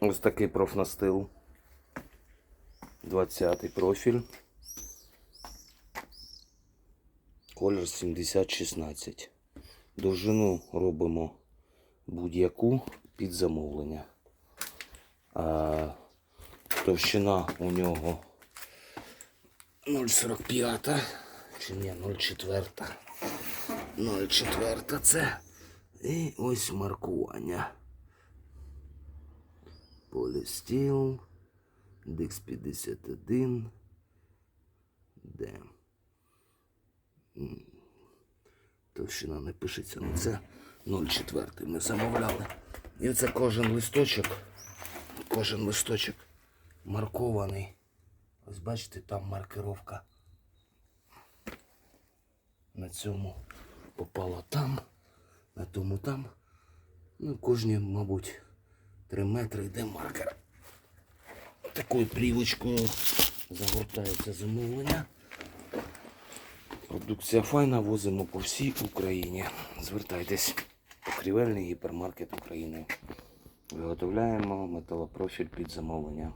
Ось такий профнастил. 20 профіль. Колір 7016. Довжину робимо будь-яку під замовлення. А, товщина у нього 0,45 чи ні, 0,4. 0,4 це. І ось маркування. Полістіл. Дикс 51. Де? Товщина не пишеться, ну це 0,4 ми замовляли. І це кожен листочок. Кожен листочок маркований. Ось бачите, там маркировка. На цьому попало там, на тому там. Ну, кожні, мабуть, 3 метри йде маркер. Такою плівочкою загортається замовлення. Продукція файна, возимо по всій Україні. Звертайтесь. Покрівельний гіпермаркет України. Виготовляємо металопрофіль під замовлення.